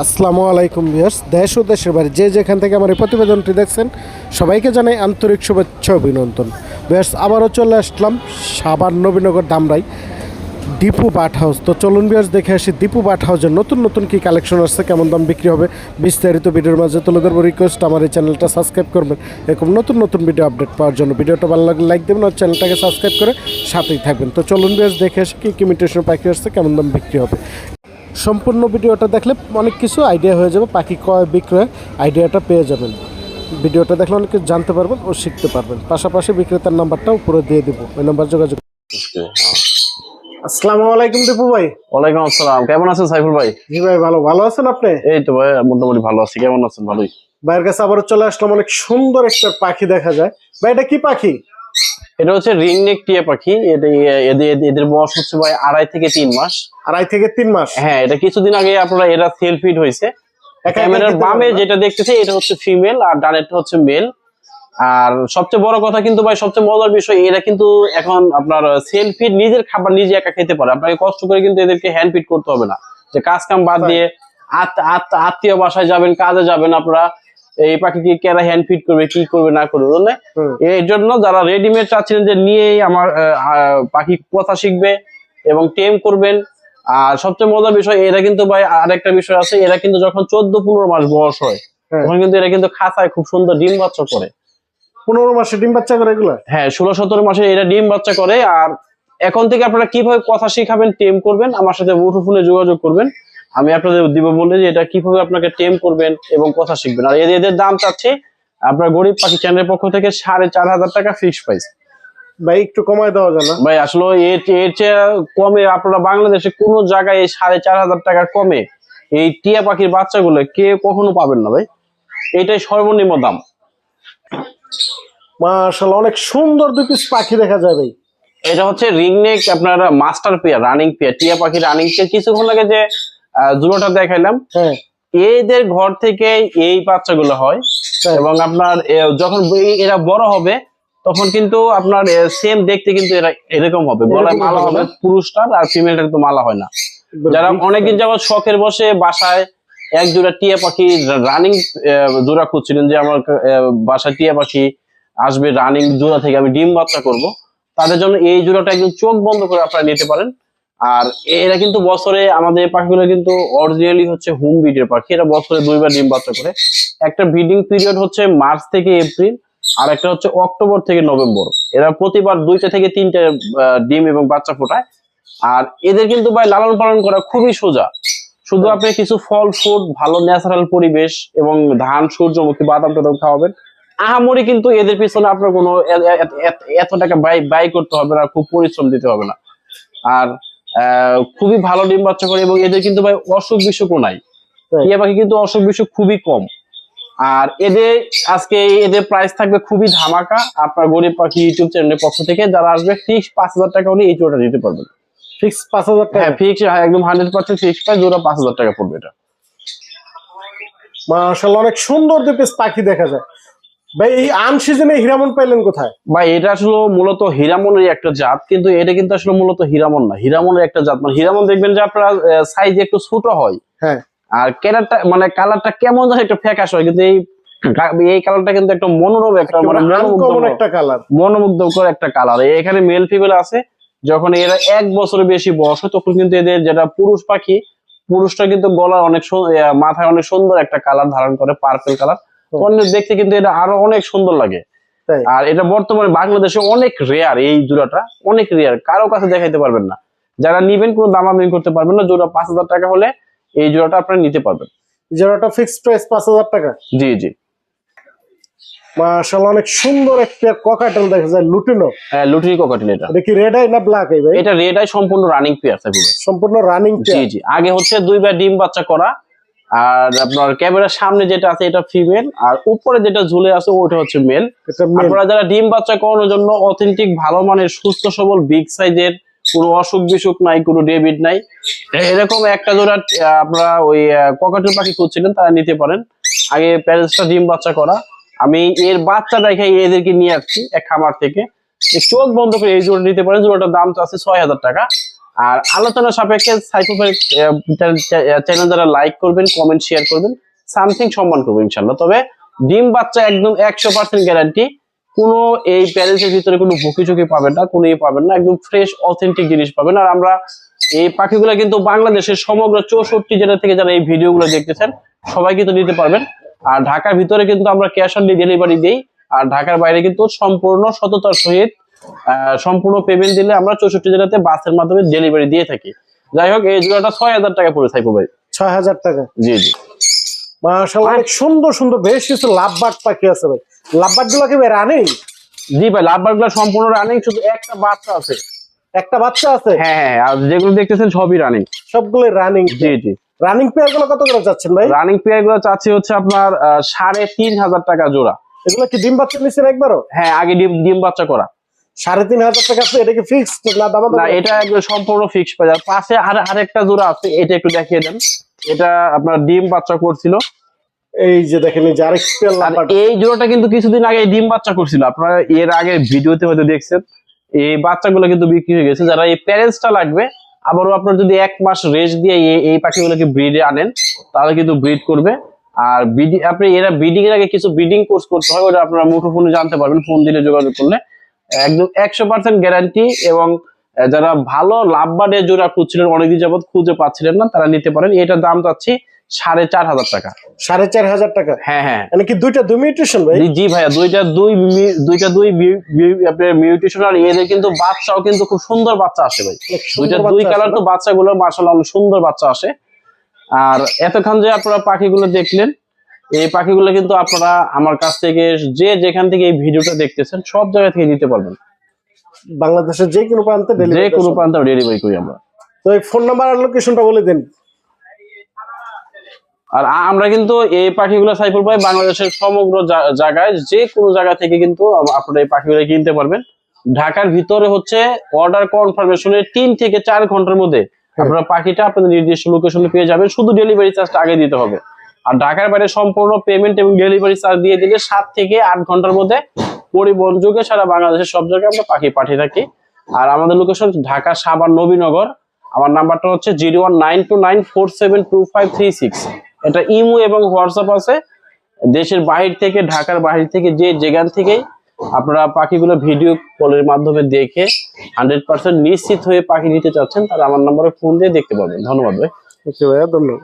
আসসালামু আলাইকুম ভিউয়ার্স, দেশ ও দেশের বাইরে যে যেখান থেকে আমার এই প্রতিবেদনটি দেখছেন, সবাইকে জানাই আন্তরিক শুভেচ্ছা অভিনন্দন। ভিউয়ার্স, আবারও চলে আসলাম সাবান নবীনগর দামরাই দীপু বাট হাউস। তো চলুন ভিউয়ার্স, দেখে আসি দীপু বাট হাউসের নতুন নতুন কি কালেকশন আসছে, কেমন দাম বিক্রি হবে, বিস্তারিত ভিডিওর মাঝে তুলে ধরবো রিকোয়েস্ট আমার এই চ্যানেলটা সাবস্ক্রাইব করবেন, এরকম নতুন নতুন ভিডিও আপডেট পাওয়ার জন্য। ভিডিওটা ভালো লাগলে লাইক দেবেন আর চ্যানেলটাকে সাবস্ক্রাইব করে সাথেই থাকবেন। তো চলুন ভিউয়ার্স, দেখে আসি কি কি মিটেশন পাখি আসছে, কেমন দাম বিক্রি হবে। সম্পূর্ণ ভিডিওটা দেখলে অনেক কিছু আইডিয়া হয়ে যাবে পাখি কয় বিক্রয় আইডিয়াটা পেয়ে যাবেন। ভিডিওটা দেখলে অনেক কিছু জানতে পারবেন ও শিখতে পারবেন। পাশাপাশি বিক্রেতার নাম্বারটা উপরে দিয়ে দিব। ওই নাম্বার যোগাযোগ আসসালামু আলাইকুম দীপু ভাই। ওয়ালাইকুম আসসালাম। কেমন আছেন সাইফুল ভাই? জি ভাই ভালো। ভালো আছেন আপনি? এই তো ভাই মোটামুটি ভালো আছি। কেমন আছেন? ভালোই। ভাইয়ের কাছে আবারও চলে আসলাম। অনেক সুন্দর একটা পাখি দেখা যায়। ভাই এটা কি পাখি? এটা হচ্ছে রিং নেক টিয়া পাখি। এটা এদের এদের- এদের বয়স হচ্ছে ভাই আড়াই থেকে তিন মাস। আড়াই থেকে তিন মাস। হ্যাঁ এটা কিছুদিন আগে আপনারা এরা সেল ফিট হয়েছে। ক্যামেরার বামে যেটা দেখতেছি এটা হচ্ছে ফিমেল আর ডানেরটা হচ্ছে মেল আর সবচেয়ে বড় কথা কিন্তু ভাই সবচেয়ে মজার বিষয় এরা কিন্তু এখন আপনার সেল ফিড নিজের খাবার নিজে একা খেতে পারে। আপনাকে কষ্ট করে কিন্তু এদেরকে হ্যান্ড ফিড করতে হবে না। যে কাজ কাম বাদ দিয়ে আত- আত- আত্মীয় বাসায় যাবেন কাজে যাবেন আপনারা এই পাখিকে কেরা হ্যান্ড ফিড করবে কি করবে না করবে বুঝলেন। এই জন্য যারা রেডিমেড চাচ্ছিলেন যে নিয়েই আমার পাখি কথা শিখবে এবং টেম করবেন আর সবচেয়ে মজার বিষয় এরা কিন্তু ভাই আরেকটা বিষয় আছে এরা কিন্তু যখন চোদ্দ পনেরো মাস বয়স হয় হ্যাঁ। তখন কিন্তু এরা কিন্তু খাঁচায় খুব সুন্দর ডিম বাচ্চা করে। পনেরো মাসে ডিম বাচ্চা করে এগুলা? হ্যাঁ ষোলো সতেরো মাসে এরা ডিম বাচ্চা করে আর এখন থেকে আপনারা কীভাবে কথা শিখাবেন টেম করবেন আমার সাথে মুঠোফোনে যোগাযোগ করবেন। আমি আপনাদের দিব বলে যে এটা কীভাবে আপনাকে টেম করবেন এবং কথা শিখবেন। আর এদের এদের দাম চাচ্ছে আপনার গরিব পাখি চ্যানেলের পক্ষ থেকে সাড়ে চার হাজার টাকা ফিক্স প্রাইস ভাই একটু কমায় দেওয়া যায় না? ভাই আসলে এর এর চেয়ে কমে আপনারা বাংলাদেশে কোনো জায়গায় এই সাড়ে চার হাজার টাকার কমে এই টিয়া পাখির বাচ্চাগুলো কে কখনো পাবেন না ভাই? এটাই সর্বনিম্ন দাম। মাশাআল্লাহ অনেক সুন্দর দুই পিস পাখি দেখা যায় ভাই। এটা হচ্ছে রিংনেক আপনার মাস্টার পেয়ার রানিং পেয়ার টিয়া পাখি রানিং পেয়ার। কিছুক্ষণ আগে যে জুড়োটা দেখাইলাম হ্যাঁ। এদের ঘর থেকে এই বাচ্চাগুলো হয়। এবং আপনার যখন এরা বড় হবে তখন কিন্তু আপনার সেম দেখতে কিন্তু এরা এরকম হবে। গলায় মালা হবে পুরুষটার আর ফিমেলটার কিন্তু মালা হয় না। যারা অনেকদিন যাবত শখের বসে বাসায় এক জোড়া টিয়া পাখি রানিং জোড়া খুঁজছিলেন যে আমার বাসায় টিয়া পাখি আসবে রানিং জোড়া থেকে আমি ডিম বাচ্চা করব। তাদের জন্য এই জোড়াটা একদম চোখ বন্ধ করে আপনারা নিতে পারেন। আর এরা কিন্তু বছরে আমাদের পাখিগুলো কিন্তু অরিজিনালি হচ্ছে হোম ব্রিডের পাখি। এরা বছরে দুইবার ডিম বাচ্চা করে। একটা ব্রিডিং পিরিয়ড হচ্ছে মার্চ থেকে এপ্রিল। আর একটা হচ্ছে অক্টোবর থেকে নভেম্বর। এরা প্রতিবার দুইটা থেকে তিনটে ডিম এবং বাচ্চা ফোটায়। আর এদের কিন্তু ভাই লালন পালন করা খুবই সোজা। শুধু আপনি কিছু ফল ফ্রুট ভালো ন্যাচারাল পরিবেশ এবং ধান সূর্যমুখী বাদাম টাদাম খাওয়াবেন। আহামরি কিন্তু এদের পিছনে আপনার কোনো এত- টাকা ব্যয় ব্যয় করতে হবে না খুব পরিশ্রম দিতে হবে না। আর আহ, খুবই ভালো ডিম বাচ্চা করে এবং এদের কিন্তু ভাই অসুখ বিসুখও নাই। টিয়া পাখি কিন্তু অসুখ বিসুখ খুবই কম। আর এদের আজকে এদের প্রাইস থাকবে খুবই ধামাকা আপনার গরিব পাখি ইউটিউব চ্যানেলের পক্ষ থেকে। যারা আসবে ফিক্স পাঁচ হাজার টাকা হলে এই জোড়াটা নিতে পারবেন। ফিক্স পাঁচ হাজার টাকা? হ্যাঁ ফিক্স একদম হান্ড্রেড পার্সেন্ট ফিক্স প্রাইস জোড়া পাঁচ হাজার টাকা পড়বে এটা। মাশাআল্লাহ অনেক সুন্দর পিস পাখি দেখা যায়। ভাই এই সিজনে হিরামন পাইলেন কোথায়? ভাই এটা আসলে মূলত হিরামনের একটা জাত কিন্তু এটা কিন্তু আসলে মূলত হিরামন না হিরামনের একটা জাত। মানে হিরামন দেখবেন যে আপনার সাইজ একটু ছোট হয়। হ্যাঁ। আর কেনারটা মানে কালারটা কেমন যেন একটু ফ্যাকাশ হয় কিন্তু এই এই কালারটা কিন্তু একটা মনোরম একটা মানে মনোমুগ্ধকর- একটা কালার মনোমুগ্ধকর একটা কালার এখানে মেল ফিমেল আছে যখন এরা এক বছরের বেশি বয়স হয় তখন কিন্তু এদের যেটা পুরুষ পাখি পুরুষটা কিন্তু গলার অনেক মাথায় অনেক সুন্দর একটা কালার ধারণ করে পার্পেল কালার অন্য দেখতে কিন্তু এটা আরও অনেক সুন্দর লাগে। আর এটা বর্তমানে বাংলাদেশে অনেক রেয়ার এই জোড়াটা অনেক রেয়ার কারও কাছে দেখাইতে পারবেন না। যারা নিবেন কোনো দামাদামি করতে পারবেন না জোড়া পাঁচ হাজার টাকা হলে এই জোড়াটা আপনারা নিতে পারবেন। জোড়াটা ফিক্সড প্রাইস পাঁচ হাজার টাকা। জি জি। মাশাআল্লাহ অনেক সুন্দর একটা ককাটেল দেখা যায় লুটিনো। হ্যাঁ লুটিনি কোকাটিল এটা। দেখি রেড আই না ব্ল্যাক আই ভাই? এটা রেড আই সম্পূর্ণ রানিং পেয়ার থাকবে সম্পূর্ণ রানিং পেয়ার জি জি। আগে হচ্ছে দুইবার ডিম বাচ্চা করা আর আপনার ক্যামেরার সামনে যেটা আছে এটা ফিমেল আর উপরে যেটা ঝুলে আছে ওটা হচ্ছে মেল মেল আপনারা যারা ডিম বাচ্চা করানোর জন্য অথেন্টিক ভালো মানের সুস্থ সবল বিগ সাইজের কোনো অসুখ বিসুখ নাই কোনো ডেবিট নাই। এরকম একটা জোড়া আপনারা ওই ককাটেল পাখি খুঁজছিলেন তারা নিতে পারেন। আগে প্যারেন্টসটা ডিম বাচ্চা করা। আমি এর বাচ্চা দেখে এদেরকে নিয়ে আসছি এক খামার থেকে। চোখ বন্ধ করে এই জোড়া নিতে পারেন জোড়াটার দাম আছে ছয় হাজার টাকা। আর আলোচনা সাপেক্ষে ভাই চ্যানেল যারা লাইক করবেন কমেন্ট শেয়ার করবেন সামথিং সম্মান করবেন ইনশাল্লাহ তবে ডিম বাচ্চা একদম একশো পার্সেন্ট গ্যারান্টি কোনো এই প্যারেন্টসের ভিতরে কোনো ভুকি ঝুঁকি পাবেন না কোনো ই পাবেন না একদম ফ্রেশ অথেন্টিক জিনিস পাবেন। আর আমরা এই পাখিগুলো কিন্তু বাংলাদেশের সমগ্র চৌষট্টি জেলা থেকে যারা এই ভিডিওগুলো দেখতেছেন সবাই কিন্তু নিতে পারবেন। আর ঢাকার ভিতরে কিন্তু আমরা ক্যাশ অন ডেলিভারি দিই আর ঢাকার বাইরে কিন্তু সম্পূর্ণ সততার সহিত সম্পূর্ণ পেমেন্ট দিলে আমরা চৌষট্টি জেলাতে বাসের মাধ্যমে ডেলিভারি দিয়ে থাকি। যাই হোক এই জোড়াটা ছয় হাজার টাকা পড়ে থাকব ভাই। ছয় হাজার টাকা? জি জি। মাশাআল্লাহ অনেক সুন্দর সুন্দর বেশ কিছু লাভবাট পাখি আছে ভাই। লাভবাটগুলো কি রানিং জি ভাই লাভবারগুলো সম্পূর্ণ রানিং শুধু একটা বাচ্চা আছে। একটা বাচ্চা আছে? হ্যাঁ হ্যাঁ আর যেগুলো দেখতেছেন সবই রানিং সবগুলো রানিং জি জি। রানিং পেয়ারগুলো কত করে যাচ্ছেন ভাই? রানিং পেয়ারগুলো চাচ্ছি হচ্ছে আপনার সাড়ে তিন হাজার টাকা জোড়া। এগুলো কি ডিম বাচ্চা নিচ্ছেন একবারও? হ্যাঁ আগে ডিম ডিম বাচ্চা করা। সাড়ে তিন হাজার টাকা আছে এটা কি ফিক্সড না দাম না এটা একদম সম্পূর্ণ ফিক্স পাশে আর আরেকটা জোড়া আছে এটা একটু দেখিয়ে দেন। এটা আপনার ডিম বাচ্চা করছিল। এই যে দেখেন এই যে এই জোড়াটা কিন্তু কিছুদিন আগে ডিম বাচ্চা করছিল। আপনারা এর আগে ভিডিওতে হয়তো দেখছেন। এই বাচ্চাগুলো কিন্তু বিক্রি হয়ে গেছে। যারা এই প্যারেন্টসটা লাগবে আবারও আপনার যদি এক মাস রেস্ট দিয়ে এই- পাখিগুলোকে ব্রিডে আনেন তাহলে কিন্তু ব্রিড করবে। আর বিডি আপনি এরা ব্রিডিং এর আগে কিছু ব্রিডিং কোর্স করতে হয় ওটা আপনারা মুঠোফোনে জানতে পারবেন ফোন দিলে যোগাযোগ করলে। একদম একশো পার্সেন্ট গ্যারান্টি এবং যারা ভালো লাভবাডে জোড়া খুঁজছিলেন অনেকদিন যাবত খুঁজে পাচ্ছিলেন না তারা নিতে পারেন। এটার দাম চাচ্ছি সাড়ে চার হাজার টাকা। সাড়ে চার হাজার টাকা? হ্যাঁ হ্যাঁ। মানে কি দুইটা দুই মিউটেশন ভাই? জি ভাইয়া দুইটা দুই দুইটা দুই আপনার মিউটেশন আর এদের কিন্তু বাচ্চাও কিন্তু খুব সুন্দর বাচ্চা আসে ভাই। দুইটা দুই কালার তো বাচ্চাগুলো মার্শাল্লাহ সুন্দর বাচ্চা আসে। আর এতক্ষণ যে আপনারা পাখিগুলো দেখলেন এই পাখিগুলো কিন্তু আপনারা আমার কাছ থেকে যে যেখান থেকে এই ভিডিওটা দেখতেছেন সব জায়গা থেকে নিতে পারবেন। বাংলাদেশের যে কোনো প্রান্তে যে কোনো প্রান্ত ডেলিভারি করি আমরা। তো এই ফোন নাম্বার আর লোকেশনটা বলে দিন। আর আমরা কিন্তু এই পাখিগুলো সাইফুল ভাই বাংলাদেশের সমগ্র জায়গায় যে কোনো জায়গা থেকে কিন্তু আপনারা এই পাখিগুলো কিনতে পারবেন। ঢাকার ভিতরে হচ্ছে অর্ডার কনফার্মেশনের তিন থেকে চার ঘণ্টার মধ্যে আপনারা পাখিটা আপনাদের নির্দিষ্ট লোকেশনে পেয়ে যাবেন। শুধু ডেলিভারি চার্জটা আগে দিতে হবে। আর ঢাকার বাইরে সম্পূর্ণ পেমেন্ট এবং ডেলিভারি চার্জ দিয়ে দিলে সাত থেকে আট ঘণ্টার মধ্যে পরিবহন যুগে সারা বাংলাদেশের সব জায়গায় আমরা পাখি পাঠিয়ে থাকি। আর আমাদের লোকেশন ঢাকা সাভার নবীনগর। আমার নাম্বারটা হচ্ছে zero one nine two nine four seven two five three six এটা ইমো এবং হোয়াটসঅ্যাপ আছে। দেশের বাহির থেকে, ঢাকার বাহির থেকে, যে যেখান থেকেই আপনারা পাখিগুলো ভিডিও কলের মাধ্যমে দেখে হান্ড্রেড পার্সেন্ট নিশ্চিত হয়ে পাখি নিতে চাচ্ছেন তারা আমার নম্বরে ফোন দিয়ে দেখতে পাবেন ধন্যবাদ ভাই। ভাইয়া, ধন্যবাদ।